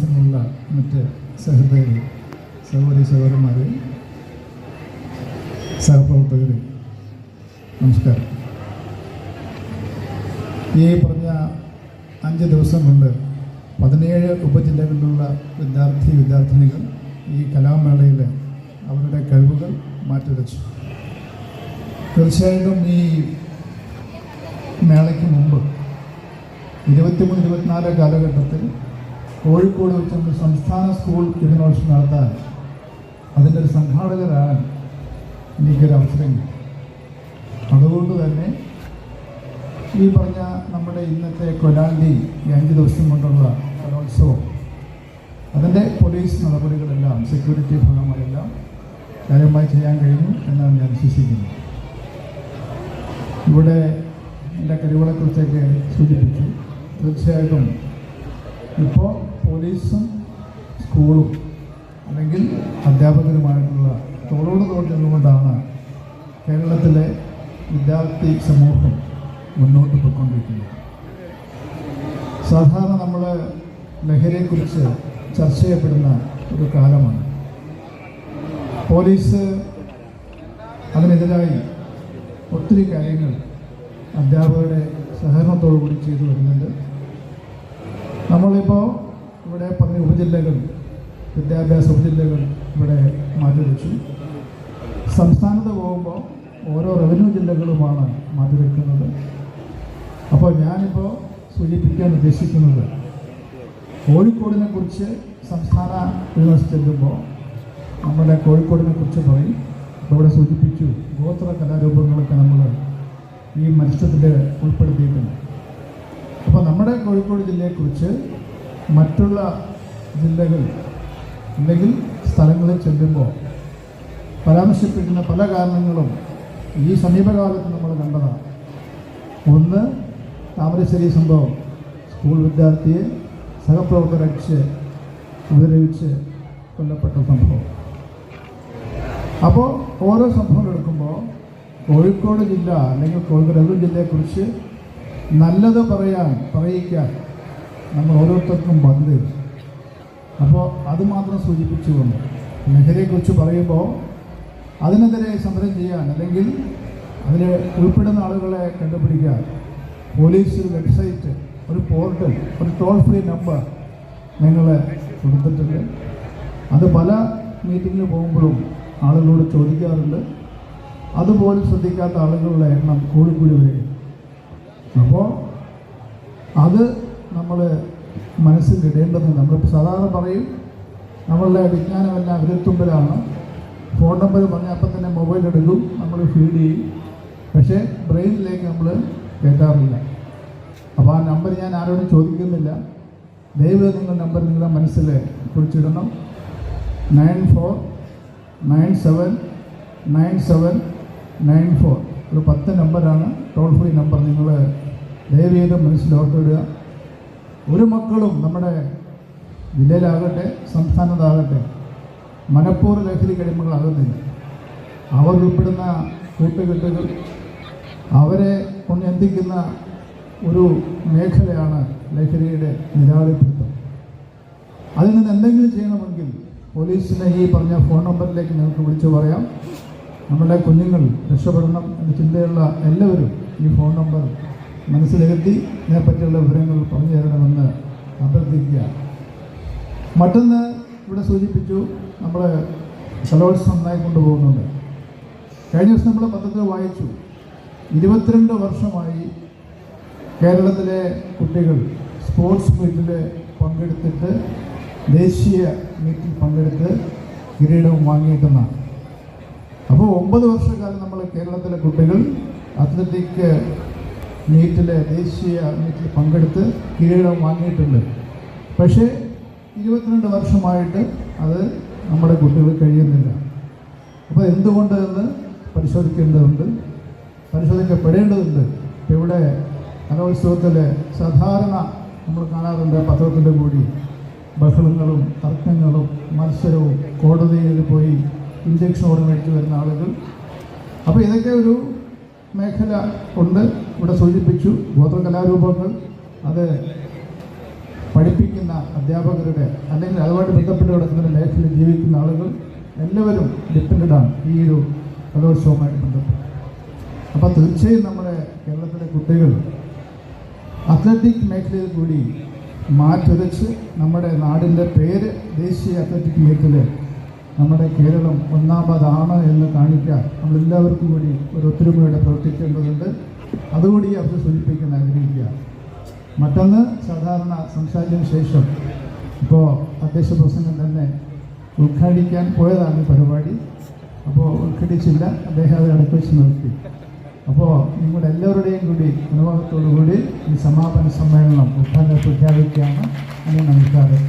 സദസ്സിലുള്ള മറ്റ് സഹൃദയരെ സഹോദരി സഹോദരന്മാരെ സഹപ്രവർത്തകരെ നമസ്കാരം. ഈ പറഞ്ഞ അഞ്ച് ദിവസം കൊണ്ട് പതിനേഴ് ഉപജില്ലകളിലുള്ള വിദ്യാർത്ഥി വിദ്യാർത്ഥിനികൾ ഈ കലാമേളയിൽ അവരുടെ കഴിവുകൾ മാറ്റിവെച്ചു. തീർച്ചയായിട്ടും ഈ മേളയ്ക്ക് മുമ്പ് ഇരുപത്തിമൂന്ന് ഇരുപത്തിനാല് കാലഘട്ടത്തിൽ കോഴിക്കോട് വെച്ചുകൊണ്ട് സംസ്ഥാന സ്കൂൾ യൂണിവേഴ്സിറ്റി നടത്താൻ അതിന്റെ ഒരു സംഘാടകരാകാൻ എനിക്കൊരു അവസരം അതുകൊണ്ട് തന്നെ ഈ പറഞ്ഞ നമ്മുടെ ഇന്നത്തെ കൊലാണ്ടി ഈ അഞ്ച് ദിവസം കൊണ്ടുള്ള കലോത്സവം അതിന്റെ പോലീസ് നടപടികളെല്ലാം സെക്യൂരിറ്റി ഭാഗമായെല്ലാം കാര്യമായി ചെയ്യാൻ കഴിഞ്ഞു എന്നാണ് ഞാൻ വിശ്വസിക്കുന്നത്. ഇവിടെ എന്റെ കഴിവുകളെക്കുറിച്ചൊക്കെ സൂചിപ്പിച്ചു. തീർച്ചയായിട്ടും ഇപ്പോൾ പോലീസും സ്കൂളും അല്ലെങ്കിൽ അധ്യാപകരുമായിട്ടുള്ള തോളോട് തോട്ടുകൊണ്ടാണ് കേരളത്തിലെ വിദ്യാർത്ഥി സമൂഹം മുന്നോട്ട് പോയിക്കൊണ്ടിരിക്കുന്നത്. സാധാരണ നമ്മൾ ലഹരിയെക്കുറിച്ച് ചർച്ച ചെയ്യപ്പെടുന്ന ഒരു കാലമാണ്. പോലീസ് അതിനെതിരായി ഒത്തിരി കാര്യങ്ങൾ അധ്യാപകരുടെ സഹകരണത്തോടു കൂടി ചെയ്തു വരുന്നുണ്ട്. നമ്മളിപ്പോൾ ഇവിടെ പറഞ്ഞ ഉപജില്ലകൾ വിദ്യാഭ്യാസ ഉപജില്ലകൾ ഇവിടെ മാറ്റിവെച്ചു. സംസ്ഥാനത്ത് പോകുമ്പോൾ ഓരോ റവന്യൂ ജില്ലകളുമാണ് മാറ്റി വെക്കുന്നത് അപ്പോൾ ഞാനിപ്പോൾ സൂചിപ്പിക്കാൻ ഉദ്ദേശിക്കുന്നത് കോഴിക്കോടിനെ കുറിച്ച് സംസ്ഥാന യൂണിവേഴ്സിറ്റി ചെല്ലുമ്പോൾ നമ്മുടെ കോഴിക്കോടിനെ കുറിച്ച് പറയും. അപ്പോൾ ഇവിടെ സൂചിപ്പിച്ചു ഗോത്ര കലാരൂപങ്ങളൊക്കെ നമ്മൾ ഈ മത്സരത്തിൽ ഉൾപ്പെടുത്തിയിട്ടുണ്ട്. അപ്പോൾ നമ്മുടെ കോഴിക്കോട് ജില്ലയെക്കുറിച്ച് മറ്റുള്ള ജില്ലകൾ അല്ലെങ്കിൽ സ്ഥലങ്ങളിൽ ചെല്ലുമ്പോൾ പരാമർശിപ്പിക്കുന്ന പല കാരണങ്ങളും ഈ സമീപകാലത്ത് നമ്മൾ കണ്ടതാണ്. ഒന്ന് താമരശ്ശേരി സംഭവം. സ്കൂൾ വിദ്യാർത്ഥിയെ സഹപ്രവർത്തകരടിച്ച് ഉപദ്രവിച്ച് കൊല്ലപ്പെട്ട സംഭവം. അപ്പോൾ ഓരോ സംഭവം എടുക്കുമ്പോൾ കോഴിക്കോട് ജില്ല അല്ലെങ്കിൽ കോഴിക്കോട് റവന്യൂ ജില്ലയെക്കുറിച്ച് നല്ലത് പറയാൻ പറയിക്കാൻ നമ്മൾ ഓരോരുത്തർക്കും ബാധ്യതയുണ്ട് അപ്പോൾ അത് മാത്രം സൂചിപ്പിച്ചുകൊണ്ട് ലഹരിയെക്കുറിച്ച് പറയുമ്പോൾ അതിനെതിരെ സമരം ചെയ്യാൻ അല്ലെങ്കിൽ അതിൽ ഉൾപ്പെടുന്ന ആളുകളെ കണ്ടുപിടിക്കാൻ പോലീസ് വെബ്സൈറ്റ് ഒരു പോർട്ടൽ ഒരു ടോൾ ഫ്രീ നമ്പർ നിങ്ങൾ കൊടുത്തിട്ടുണ്ട്. അത് പല മീറ്റിങ്ങിൽ പോകുമ്പോഴും ആളുകളോട് ചോദിക്കാറുണ്ട്. അതുപോലും ശ്രദ്ധിക്കാത്ത ആളുകളുടെ എണ്ണം കൂടിക്കൂടി വരും അപ്പോൾ അത് മനസ്സിലിടേണ്ടത് നമ്മൾ സാധാരണ പറയും. നമ്മളുടെ വിജ്ഞാനമെല്ലാം വിരൽത്തുമ്പിലാണ്. ഫോൺ നമ്പർ പറഞ്ഞാൽ അപ്പം തന്നെ മൊബൈൽ എടുക്കും നമ്മൾ ഫീഡ് ചെയ്യും. പക്ഷേ ബ്രെയിനിലേക്ക് നമ്മൾ കയറ്റാറില്ല അപ്പോൾ ആ നമ്പർ ഞാൻ ആരോടും ചോദിക്കുന്നില്ല. ദയവ് നിങ്ങൾ നമ്പർ നിങ്ങളുടെ മനസ്സിൽ കുറിച്ചിടണം. Nine four nine seven nine seven nine four. ഒരു പത്ത് നമ്പറാണ്. ടോൾ ഫ്രീ നമ്പർ നിങ്ങൾ ദയവ് ചെയ്ത് മനസ്സിൽ ഓർത്തിടുക ഒരു മക്കളും നമ്മുടെ ജില്ലയിലാകട്ടെ സംസ്ഥാനത്താകട്ടെ മനഃപൂർവ ലഹരി കഴിമകളാകുന്നില്ല അവർ ഉൾപ്പെടുന്ന കൂട്ടുകെട്ടുകൾ അവരെ കൊണ്ടെത്തിക്കുന്ന ഒരു മേഖലയാണ് ലഹരിയുടെ നിരാളിപ്പിടുത്തം അതിൽ നിന്ന് എന്തെങ്കിലും ചെയ്യണമെങ്കിൽ പോലീസിനെ ഈ പറഞ്ഞ ഫോൺ നമ്പറിലേക്ക് നിങ്ങൾക്ക് വിളിച്ചു പറയാം. നമ്മുടെ കുഞ്ഞുങ്ങൾ രക്ഷപ്പെടണം എന്ന ചിന്തയുള്ള എല്ലാവരും ഈ ഫോൺ നമ്പർ മനസ്സിലിരുത്തി ഇതിനെപ്പറ്റിയുള്ള വിവരങ്ങൾ പറഞ്ഞു തരണമെന്ന് അഭ്യർത്ഥിക്കുക. മറ്റൊന്ന് ഇവിടെ സൂചിപ്പിച്ചു നമ്മൾ കലോത്സവം നന്നായി കൊണ്ടുപോകുന്നുണ്ട് കഴിഞ്ഞ ദിവസം നമ്മൾ പത്രത്തിൽ വായിച്ചു. ഇരുപത്തിരണ്ട് വർഷമായി കേരളത്തിലെ കുട്ടികൾ സ്പോർട്സ് മീറ്റിൽ പങ്കെടുത്തിട്ട് ദേശീയ മീറ്റിൽ പങ്കെടുത്ത് കിരീടവും വാങ്ങിയിട്ടെന്നാണ് അപ്പോൾ ഒമ്പത് വർഷക്കാലം നമ്മൾ കേരളത്തിലെ കുട്ടികൾ അത്ലറ്റിക് മീറ്റിലെ ദേശീയ മീറ്റിൽ പങ്കെടുത്ത് കിരീടം വാങ്ങിയിട്ടുണ്ട്. പക്ഷേ ഇരുപത്തിരണ്ട് വർഷമായിട്ട് അത് നമ്മുടെ കുട്ടികൾ കഴിയുന്നില്ല. അപ്പോൾ എന്തുകൊണ്ട് എന്ന് പരിശോധിക്കേണ്ടതുണ്ട്. പരിശോധിക്കപ്പെടേണ്ടതുണ്ട്. ഇവിടെ കലോത്സവത്തിൽ സാധാരണ നമ്മൾ കാണാറുണ്ട് പത്രത്തിന്റെ കൂടി ബഹളങ്ങളും തർക്കങ്ങളും മത്സരവും കോടതിയിൽ പോയി ഇഞ്ചക്ഷൻ ഓർഡർ വരുന്ന ആളുകൾ. അപ്പോൾ ഇതൊക്കെ ഒരു മേഖല ഉണ്ട്. ഇവിടെ സൂചിപ്പിച്ചു ഗോത്ര കലാരൂപങ്ങൾ അത് പഠിപ്പിക്കുന്ന അധ്യാപകരുടെ അല്ലെങ്കിൽ അതുമായിട്ട് ബന്ധപ്പെട്ട് കിടക്കുന്ന മേഖലയിൽ ജീവിക്കുന്ന ആളുകൾ എല്ലാവരും ഡിപ്പെൻഡഡ് ആണ്. ഈ ഒരു കലോത്സവവുമായിട്ട് ബന്ധപ്പെട്ട്. അപ്പോൾ തീർച്ചയായും നമ്മുടെ കേരളത്തിലെ കുട്ടികൾ അത്ലറ്റിക് മേഖലയിൽ കൂടി മാറ്റുരച്ച് നമ്മുടെ നാടിന്റെ പേര് ദേശീയ അത്ലറ്റിക് മീറ്റിൽ നമ്മുടെ കേരളം ഒന്നാമതാണ് എന്ന് കാണിക്കാൻ നമ്മളെല്ലാവർക്കും കൂടി ഒരു ഒത്തൊരുമയോടെ പ്രവർത്തിക്കേണ്ടതുണ്ട്. അതുകൂടി അവർ സൂചിപ്പിക്കാൻ ആഗ്രഹിക്കുക. മറ്റൊന്ന് സാധാരണ സംസാരിച്ചതിന് ശേഷം ഇപ്പോൾ അധ്യക്ഷ പ്രസംഗം തന്നെ ഉദ്ഘാടിക്കാൻ പോയതാണ് പരിപാടി. അപ്പോൾ ഉദ്ഘാടിച്ചില്ല അദ്ദേഹം അത് അടുപ്പിച്ച് നിർത്തി. അപ്പോൾ നിങ്ങളുടെ എല്ലാവരുടെയും കൂടി അനുഭവത്തോടു കൂടി ഈ സമാപന സമ്മേളനം ഉദ്ഘാടനം പ്രഖ്യാപിക്കുകയാണ് അതിന് നമസ്കാരം.